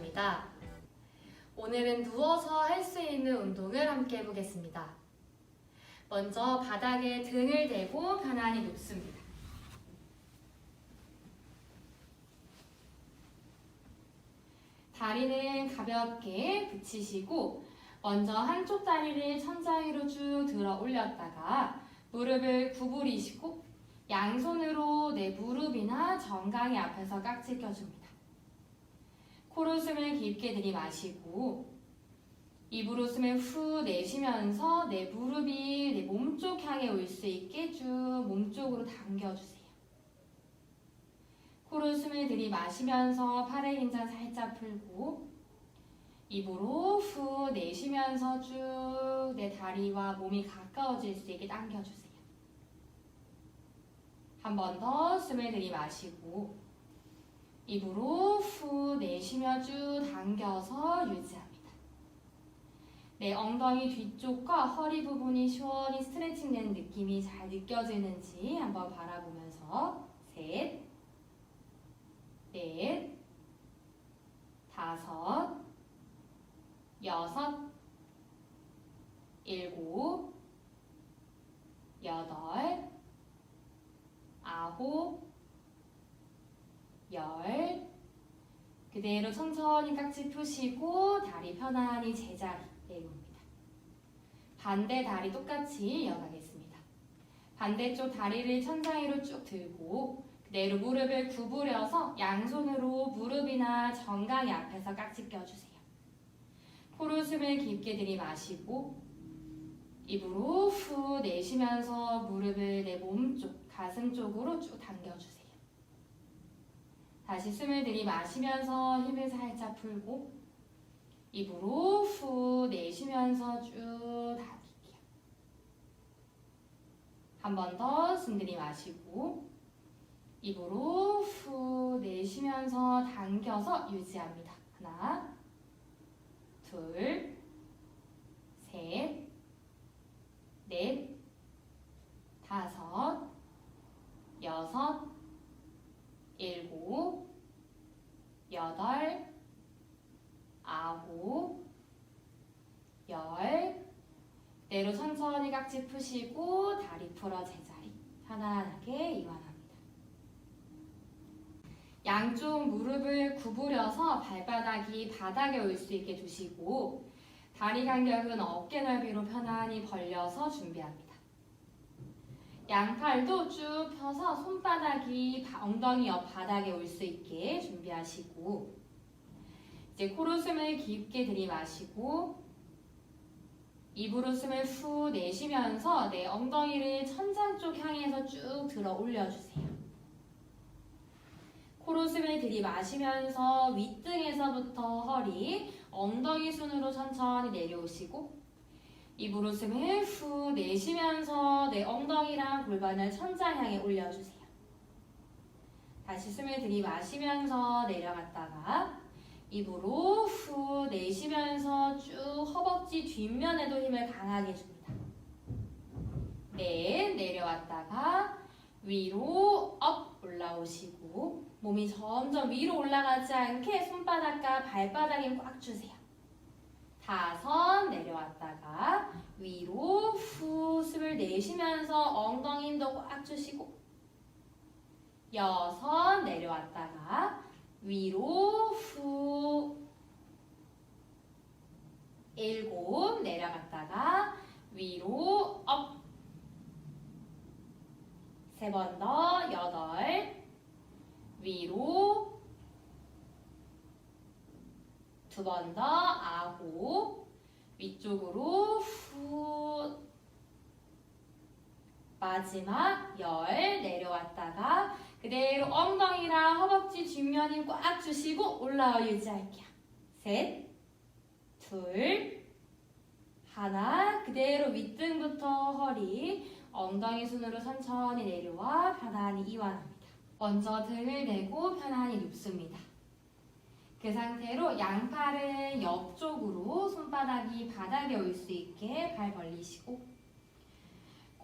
방석영입니다. 오늘은 누워서 할 수 있는 운동을 함께 해보겠습니다. 먼저 바닥에 등을 대고 편안히 눕습니다. 다리는 가볍게 붙이시고 먼저 한쪽 다리를 천장 위로 쭉 들어 올렸다가 무릎을 구부리시고 양손으로 내 무릎이나 정강이 앞에서 깍지 껴줍니다. 코로 숨을 깊게 들이마시고 입으로 숨을 후 내쉬면서 내 무릎이 내 몸쪽 향해 올 수 있게 쭉 몸쪽으로 당겨주세요. 코로 숨을 들이마시면서 팔의 긴장 살짝 풀고 입으로 후 내쉬면서 쭉 내 다리와 몸이 가까워질 수 있게 당겨주세요. 한 번 더 숨을 들이마시고 입으로 후 내쉬며 쭉 당겨서 유지합니다. 내 엉덩이 뒤쪽과 허리 부분이 시원히 스트레칭 되는 느낌이 잘 느껴지는지 한번 바라보면서 셋, 넷, 다섯, 여섯, 일곱, 여덟, 아홉, 열. 그대로 천천히 깍지 푸시고 다리 편안히 제자리 내려옵니다. 반대 다리 똑같이 이어가겠습니다. 반대쪽 다리를 천장 위로 쭉 들고 그대로 무릎을 구부려서 양손으로 무릎이나 정강이 앞에서 깍지 껴주세요. 코로 숨을 깊게 들이마시고 입으로 후 내쉬면서 무릎을 내 몸 쪽, 가슴 쪽으로 쭉 당겨주세요. 다시 숨을 들이마시면서 힘을 살짝 풀고 입으로 후 내쉬면서 쭉 당길게요. 한 번 더 숨 들이마시고 입으로 후 내쉬면서 당겨서 유지합니다. 하나, 둘, 셋, 넷, 다섯, 여섯, 일곱, 여덟, 아홉, 열. 내로 천천히 깍지 푸시고 다리 풀어 제자리 편안하게 이완합니다. 양쪽 무릎을 구부려서 발바닥이 바닥에 올 수 있게 두시고 다리 간격은 어깨 넓이로 편안히 벌려서 준비합니다. 양팔도 쭉 펴서 손바닥이 바- 엉덩이 옆 바닥에 올 수 있게 준비하시고 이제 코로 숨을 깊게 들이마시고 입으로 숨을 후 내쉬면서 내 엉덩이를 천장 쪽 향해서 쭉 들어 올려주세요. 코로 숨을 들이마시면서 윗등에서부터 허리, 엉덩이 순으로 천천히 내려오시고 입으로 숨을 후 내쉬면서 내 엉덩이랑 골반을 천장 향해 올려주세요. 다시 숨을 들이마시면서 내려갔다가 입으로 후 내쉬면서 쭉 허벅지 뒷면에도 힘을 강하게 줍니다. 네, 내려왔다가 위로 업 올라오시고 몸이 점점 위로 올라가지 않게 손바닥과 발바닥 힘꽉 주세요. 다섯 내려왔다가 내쉬면서 엉덩이 힘도 꽉 주시고 여섯 내려왔다가 위로 후 일곱 내려갔다가 위로 업. 세 번 더 여덟. 위로 두 번 더 아홉. 위쪽으로 후 마지막 열 내려왔다가 그대로 엉덩이랑 허벅지 뒷면 힘꽉 주시고 올라와 유지할게요. 셋, 둘, 하나 그대로 윗등부터 허리 엉덩이 순으로 천천히 내려와 편안히 이완합니다. 먼저 등을 대고 편안히 눕습니다. 그 상태로 양팔은 옆쪽으로 손바닥이 바닥에 올 수 있게 발 벌리시고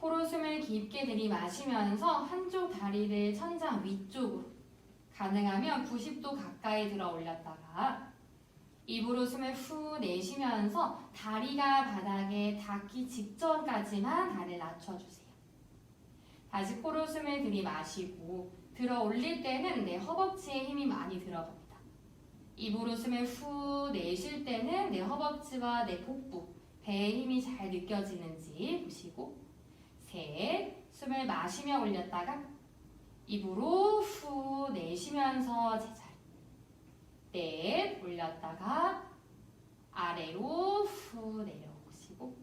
코로 숨을 깊게 들이마시면서 한쪽 다리를 천장 위쪽으로 가능하면 90도 가까이 들어 올렸다가 입으로 숨을 후 내쉬면서 다리가 바닥에 닿기 직전까지만 다리를 낮춰주세요. 다시 코로 숨을 들이마시고 들어 올릴 때는 내 허벅지에 힘이 많이 들어갑니다. 입으로 숨을 후 내쉴 때는 내 허벅지와 내 복부, 배에 힘이 잘 느껴지는지 보시고 셋, 숨을 마시며 올렸다가 입으로 후 내쉬면서 제자리. 넷, 올렸다가 아래로 후 내려오시고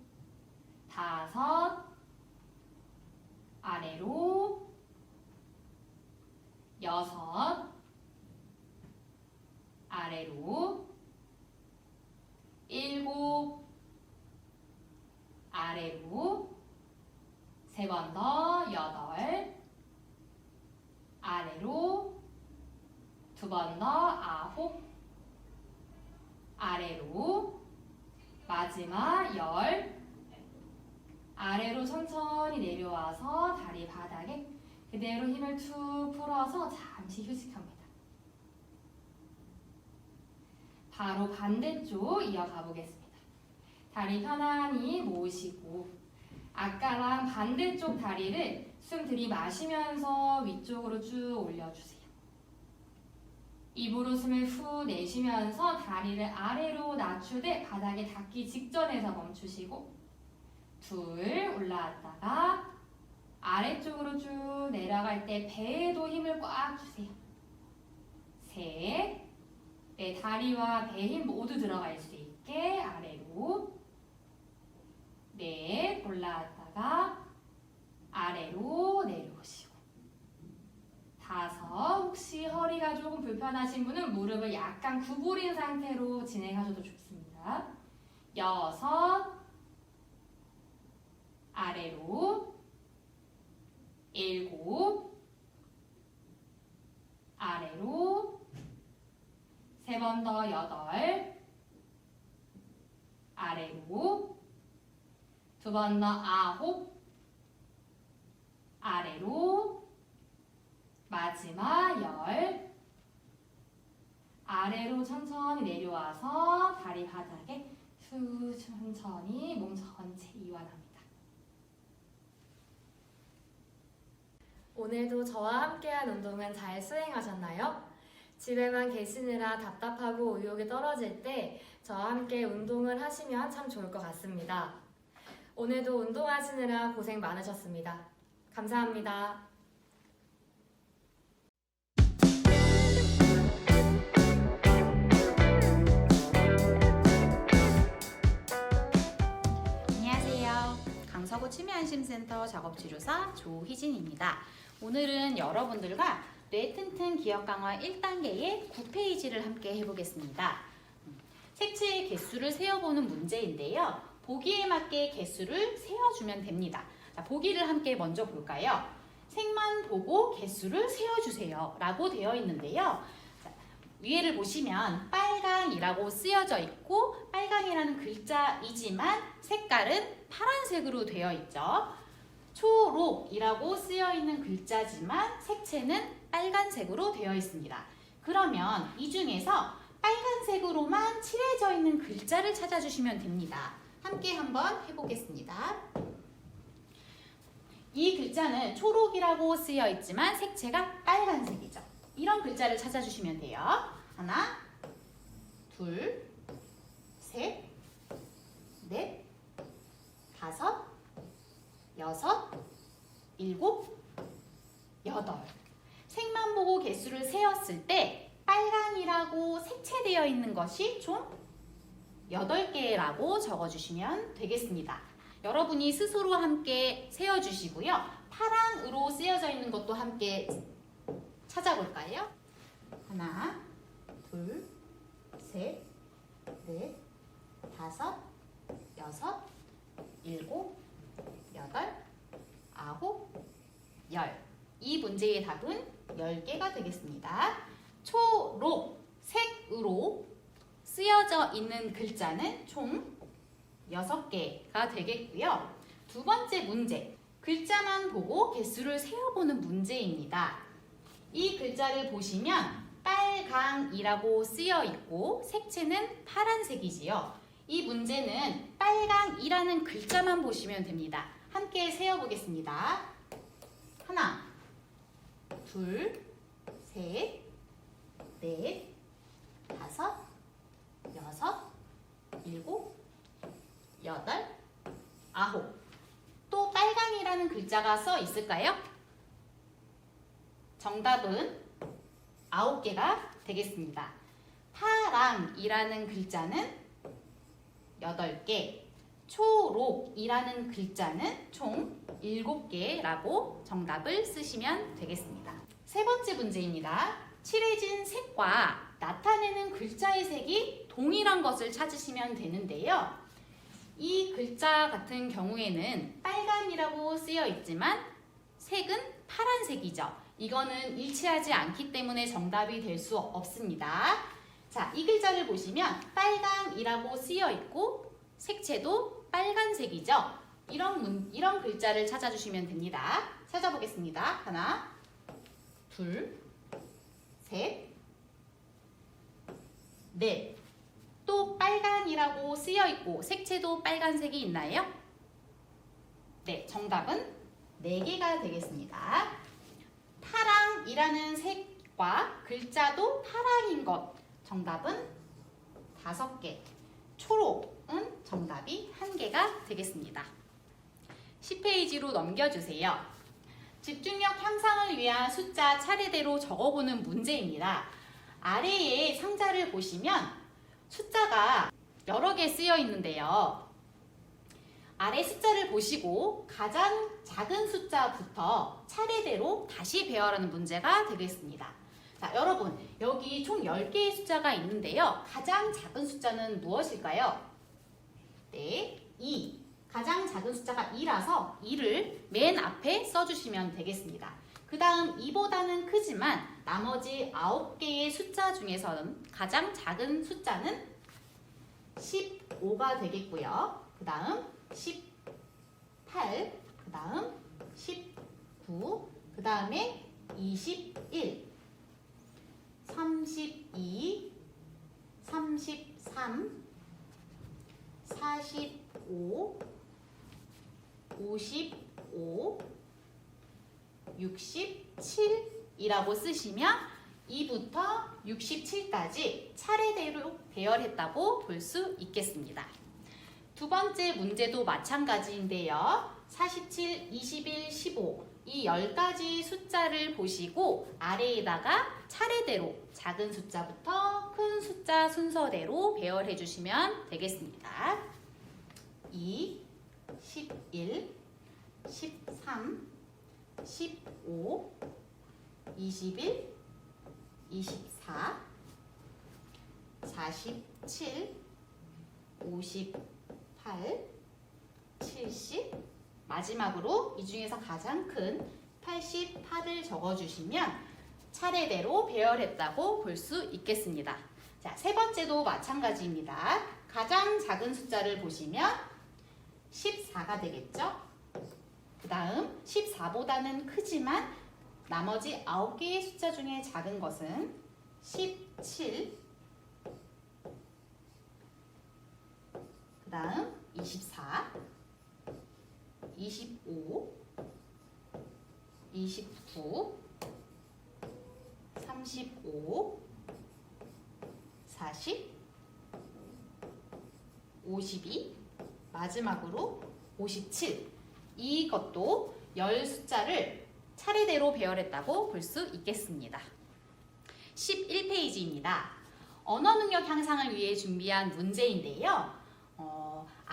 다섯, 아래로 여섯, 아래로 일곱, 아래로 세 번 더 여덟, 아래로 두 번 더 아홉, 아래로 마지막 열 아래로 천천히 내려와서 다리 바닥에 그대로 힘을 툭 풀어서 잠시 휴식합니다. 바로 반대쪽 이어가 보겠습니다. 다리 편안히 모으시고 아까랑 반대쪽 다리를 숨 들이마시면서 위쪽으로 쭉 올려주세요. 입으로 숨을 후 내쉬면서 다리를 아래로 낮추되 바닥에 닿기 직전에서 멈추시고 둘 올라왔다가 아래쪽으로 쭉 내려갈 때 배에도 힘을 꽉 주세요. 셋, 내 다리와 배 힘 모두 들어갈 수 있게 아래로 넷 올라왔다가 아래로 내려오시고 다섯 혹시 허리가 조금 불편하신 분은 무릎을 약간 구부린 상태로 진행하셔도 좋습니다. 여섯 아래로 일곱 아래로 세 번 더 여덟 아래로 두 번 더 아홉 아래로 마지막 열 아래로 천천히 내려와서 다리 바닥에 후 천천히 몸 전체 이완합니다. 오늘도 저와 함께한 운동은 잘 수행하셨나요? 집에만 계시느라 답답하고 의욕이 떨어질 때 저와 함께 운동을 하시면 참 좋을 것 같습니다. 오늘도 운동하시느라 고생 많으셨습니다. 감사합니다. 치매안심센터 작업치료사 조희진입니다. 오늘은 여러분들과 뇌튼튼 기억 강화 1단계의 9페이지를 함께 해보겠습니다. 음, 색채의 개수를 세어보는 문제인데요. 보기에 맞게 개수를 세어주면 됩니다. 자, 보기를 함께 먼저 볼까요? 색만 보고 개수를 세어주세요. 라고 되어 있는데요. 자, 위에를 보시면 빨 강이라고 쓰여져 있고 빨강이라는 글자이지만 색깔은 파란색으로 되어 있죠. 초록이라고 쓰여 있는 글자지만 색채는 빨간색으로 되어 있습니다. 그러면 이 중에서 빨간색으로만 칠해져 있는 글자를 찾아주시면 됩니다. 함께 한번 해보겠습니다. 이 글자는 초록이라고 쓰여 있지만 색채가 빨간색이죠. 이런 글자를 찾아주시면 돼요. 하나, 둘, 셋, 넷, 다섯, 여섯, 일곱, 여덟. 색만 보고 개수를 세었을 때 빨강이라고 색채되어 있는 것이 총 8개라고 적어주시면 되겠습니다. 여러분이 스스로 함께 세어주시고요. 파랑으로 쓰여져 있는 것도 함께 찾아볼까요? 하나, 둘, 셋, 넷, 다섯, 여섯, 일곱, 여덟, 아홉, 열. 이 문제의 답은 10개가 되겠습니다. 초록 색으로 쓰여져 있는 글자는 총 6개가 되겠고요. 두 번째 문제. 글자만 보고 개수를 세어보는 문제입니다. 이 글자를 보시면 빨강이라고 쓰여 있고 색채는 파란색이지요. 이 문제는 빨강이라는 글자만 보시면 됩니다. 함께 세어보겠습니다. 하나, 둘, 셋, 넷, 다섯, 여섯, 일곱, 여덟, 아홉. 또 빨강이라는 글자가 써 있을까요? 정답은 아홉 개가 되겠습니다. 파랑이라는 글자는 여덟 개, 초록이라는 글자는 총 일곱 개라고 정답을 쓰시면 되겠습니다. 세 번째 문제입니다. 칠해진 색과 나타내는 글자의 색이 동일한 것을 찾으시면 되는데요. 이 글자 같은 경우에는 빨간이라고 쓰여 있지만 색은 파란색이죠. 이거는 일치하지 않기 때문에 정답이 될 수 없습니다. 자, 이 글자를 보시면 빨강이라고 쓰여 있고 색채도 빨간색이죠. 이런 문, 이런 글자를 찾아주시면 됩니다. 찾아보겠습니다. 하나, 둘, 셋, 넷. 또 빨간이라고 쓰여 있고 색채도 빨간색이 있나요? 네, 정답은 네 개가 되겠습니다. 파랑이라는 색과 글자도 파랑인 것. 정답은 다섯 개. 초록은 정답이 한 개가 되겠습니다. 10페이지로 넘겨주세요. 집중력 향상을 위한 숫자 차례대로 적어보는 문제입니다. 아래에 상자를 보시면 숫자가 여러 개 쓰여 있는데요. 아래 숫자를 보시고 가장 작은 숫자부터 차례대로 다시 배열하는 문제가 되겠습니다. 자, 여러분, 여기 총 10개의 숫자가 있는데요. 가장 작은 숫자는 무엇일까요? 네, 2. 가장 작은 숫자가 2라서 2를 맨 앞에 써주시면 되겠습니다. 그 다음 2보다는 크지만 나머지 9개의 숫자 중에서는 가장 작은 숫자는 15가 되겠고요. 그 다음 18, 그 다음 19, 그 다음에 21, 32, 33, 45, 55, 67이라고 쓰시면 2부터 67까지 차례대로 배열했다고 볼 수 있겠습니다. 두 번째 문제도 마찬가지인데요. 47, 21, 15. 이 10가지 숫자를 보시고 아래에다가 차례대로 작은 숫자부터 큰 숫자 순서대로 배열해 주시면 되겠습니다. 2, 11, 13, 15, 21, 24, 47, 58, 70, 마지막으로 이 중에서 가장 큰 88을 적어주시면 차례대로 배열했다고 볼 수 있겠습니다. 자, 세 번째도 마찬가지입니다. 가장 작은 숫자를 보시면 14가 되겠죠? 그 다음 14보다는 크지만 나머지 9개의 숫자 중에 작은 것은 17, 다음 24, 25, 29, 35, 40, 52, 마지막으로 57. 이것도 열 숫자를 차례대로 배열했다고 볼 수 있겠습니다. 11페이지입니다. 언어 능력 향상을 위해 준비한 문제인데요.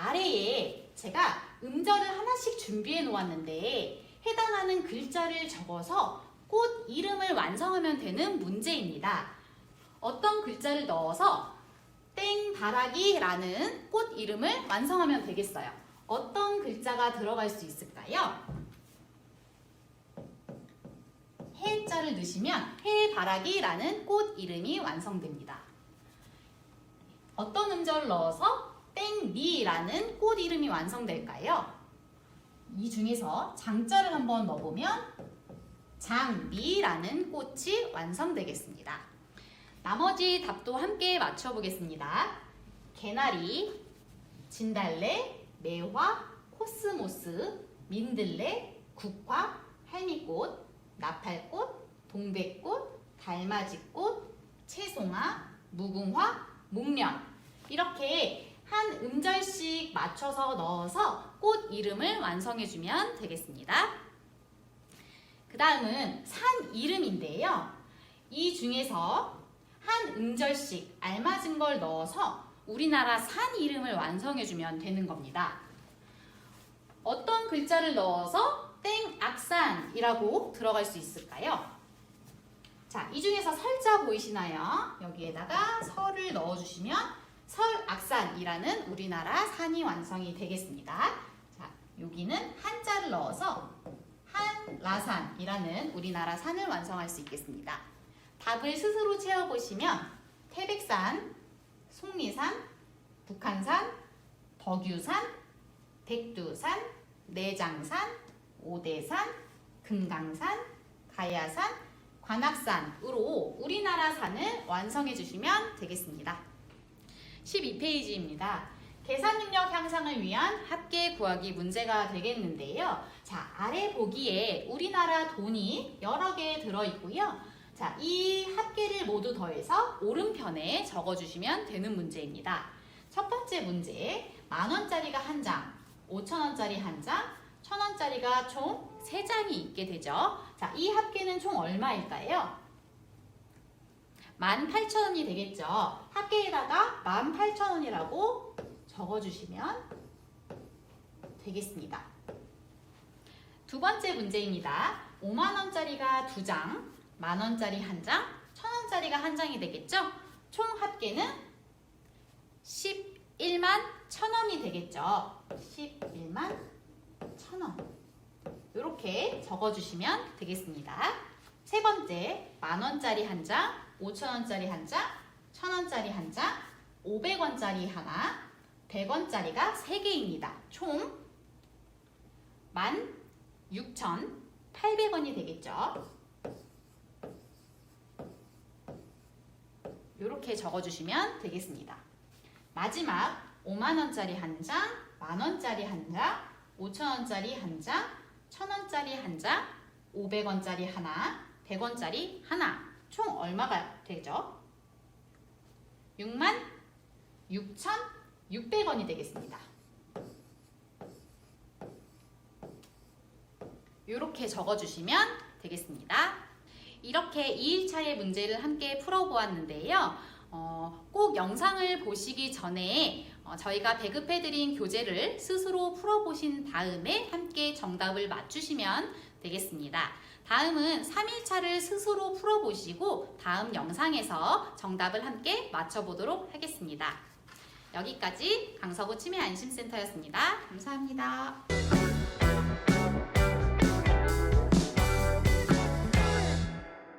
어, 아래에 제가 음절을 하나씩 준비해 놓았는데 해당하는 글자를 적어서 꽃 이름을 완성하면 되는 문제입니다. 어떤 글자를 넣어서 땡바라기라는 꽃 이름을 완성하면 되겠어요. 어떤 글자가 들어갈 수 있을까요? 해자를 넣으시면 해바라기라는 꽃 이름이 완성됩니다. 어떤 음절을 넣어서 땡리라는 꽃 이름이 완성될까요? 이 중에서 장자를 한번 넣어보면 장미라는 꽃이 완성되겠습니다. 나머지 답도 함께 맞춰보겠습니다. 개나리, 진달래, 매화, 코스모스, 민들레, 국화, 할미꽃, 나팔꽃, 동백꽃, 달맞이꽃, 채송화, 무궁화, 목련 이렇게 한 음절씩 맞춰서 넣어서 꽃 이름을 완성해주면 되겠습니다. 그 다음은 산 이름인데요. 이 중에서 한 음절씩 알맞은 걸 넣어서 우리나라 산 이름을 완성해주면 되는 겁니다. 어떤 글자를 넣어서 땡 악산이라고 들어갈 수 있을까요? 자, 이 중에서 설자 보이시나요? 여기에다가 설을 넣어주시면 설악산이라는 우리나라 산이 완성이 되겠습니다. 자, 여기는 한자를 넣어서 한라산이라는 우리나라 산을 완성할 수 있겠습니다. 답을 스스로 채워보시면 태백산, 속리산, 북한산, 덕유산, 백두산, 내장산, 오대산, 금강산, 가야산, 관악산으로 우리나라 산을 완성해 주시면 되겠습니다. 12페이지입니다. 계산 능력 향상을 위한 합계 구하기 문제가 되겠는데요. 자, 아래 보기에 우리나라 돈이 여러 개 들어 있고요. 자, 이 합계를 모두 더해서 오른편에 적어 주시면 되는 문제입니다. 첫 번째 문제, 만 원짜리가 한 장, 오천 원짜리 한 장, 천 원짜리가 총 세 장이 있게 되죠. 자, 이 합계는 총 얼마일까요? 18,000원이 되겠죠. 합계에다가 18,000원이라고 적어주시면 되겠습니다. 두 번째 문제입니다. 5만원짜리가 두 장, 만원짜리 한 장, 천원짜리가 한 장이 되겠죠? 총 합계는 11만 천원이 되겠죠. 11만 천원. 이렇게 적어주시면 되겠습니다. 세 번째, 만원짜리 한 장, 5천원짜리 한 장, 천원짜리 한 장, 500원짜리 하나, 100원짜리가 3개입니다. 총 16,800원이 되겠죠. 이렇게 적어주시면 되겠습니다. 마지막 5만원짜리 한 장, 만원짜리 한 장, 5천원짜리 한 장, 천원짜리 한 장, 500원짜리 하나, 100원짜리 하나 총 얼마가 되죠? 6만 6,600원이 되겠습니다. 이렇게 적어주시면 되겠습니다. 이렇게 2일차의 문제를 함께 풀어보았는데요. 어, 꼭 영상을 보시기 전에 어, 저희가 배급해드린 교재를 스스로 풀어보신 다음에 함께 정답을 맞추시면 되겠습니다. 다음은 3일차를 스스로 풀어보시고 다음 영상에서 정답을 함께 맞춰보도록 하겠습니다. 여기까지 강서구 치매안심센터였습니다. 감사합니다.